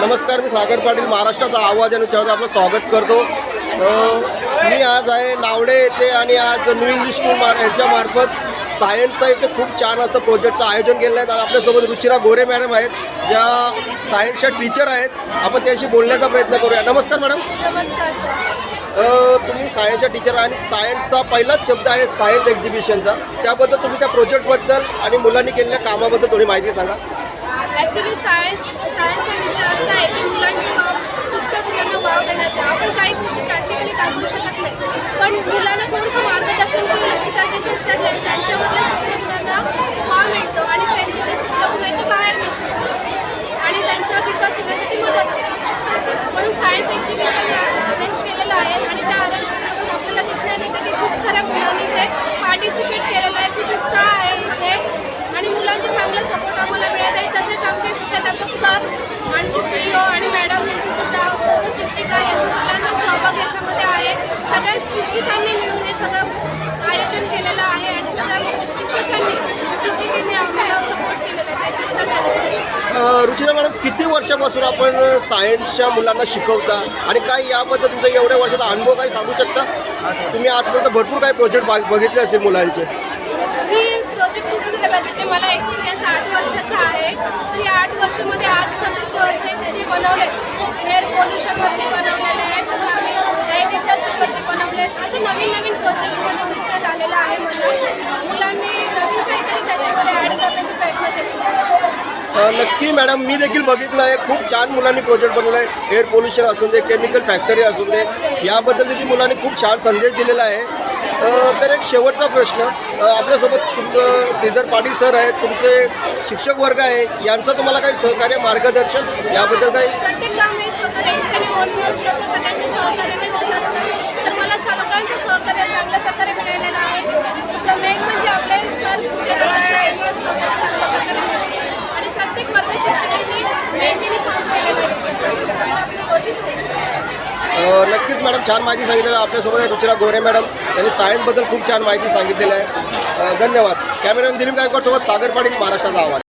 नमस्कार मी सागर पाटील महाराष्ट्राचा आवाज आणि चॅनलचं आपलं स्वागत करतो. मी आज आहे नावडे येथे आणि आज न्यू इंग्लिश स्कूल मार यांच्यामार्फत सायन्सचं इथे खूप छान असं प्रोजेक्टचं आयोजन केलं आहे. आणि आपल्यासोबत रुचिरा गोरे मॅडम आहेत ज्या सायन्सच्या टीचर आहेत. आपण त्याशी बोलण्याचा प्रयत्न करूया. नमस्कार मॅडम. नमस्कार सर अ, तुम्ही सायन्सच्या टीचर आणि सायन्सचा पहिलाच शब्द आहे सायन्स एक्झिबिशनचा त्याबद्दल तुम्ही त्या प्रोजेक्टबद्दल आणि मुलांनी केलेल्या कामाबद्दल थोडी माहिती सांगा. ॲक्च्युली सायन्स सायन्स हा विषय असा आहे की मुलांच्या वाव सुप्त वाव देण्याचा. आपण काही गोष्टी प्रॅक्टिकली दाखवू शकत नाही. पण मुलांना थोडंसं मार्गदर्शन केलं की त्यांच्या त्यांच्यामधल्या सुप्त मुलांना वाव मिळतो आणि त्यांचे ते सुप्त गुण बाहेर मिळतो. आणि त्यांचा विकास होण्यासाठी मदत म्हणून सायन्स एक्झिबिशन अरेंज केलेलं आहे आणि त्या अरेंज केल्यावर आपल्याला दिसण्यात येतं की खूप साऱ्या मुलांनी ते पार्टिसिपेट केलेलं आहे खूप उत्साह आहे इथे आणि मुलांचे चांगला सपोर्ट आम्हाला मिळत आहे तसेच आमचे मुख्याध्यापक सर आणखी सीईओ आणि मॅडम यांचे सुद्धा सर्व शिक्षिका यांचा सगळ्यांचा सहभाग याच्यामध्ये आहे. सगळ्या शिक्षिकांनी मिळून हे सगळं आयोजन केलेलं आहे आणि सगळ्या शिक्षकांनी शिक्षिकांनी आम्हाला सपोर्ट केलेला आहे. रुचिरा मॅडम किती वर्षापासून आपण सायन्सच्या मुलांना शिकवता? आणि काय याबद्दल तुमचा एवढ्या वर्षाचा अनुभव काही सांगू शकता? तुम्ही आजपर्यंत भरपूर काही प्रोजेक्ट बघितले असेल मुलांचे. मी प्रोजेक्ट खूप बघितले. मला एक्सपिरियन्स आठ वर्षाचा आहे तर या आठ वर्षामध्ये आज सगळे प्रोजेक्ट जे बनवले एअर पोल्युशनवरती बनवलेले आहे ॲग्रिकल्चरवरती बनवले असे नवीन नवीन प्रोजेक्ट मला दिसण्यात आलेला आहे मला मुलांनी नवीन काहीतरी त्याच्यामध्ये ॲड करण्याचा प्रयत्न केला नक्की मॅडम मी देखील बघितलं आहे. खूप छान मुलांनी प्रोजेक्ट बनवलं आहे एअर पोल्युशन असून दे केमिकल फॅक्टरी असून दे याबद्दल देखील मुलांनी खूप छान संदेश दिलेला आहे. तर एक शेवटचा प्रश्न. आपल्यासोबत श्रीधर पाटील सर आहेत. तुमचे शिक्षक वर्ग आहे. यांचं तुम्हाला काही सहकार्य मार्गदर्शन? याबद्दल काही? नक्कीच मॅडम छान माहिती सांगितलेलं आपल्यासोबत रुचिरा गोरे मॅडम. त्यांनी सायन्सबद्दल खूप छान माहिती सांगितलेली आहे. धन्यवाद. कॅमेरामॅन दिलीप गायकवाडसोबत सागर पाटील महाराष्ट्राचा आवाज.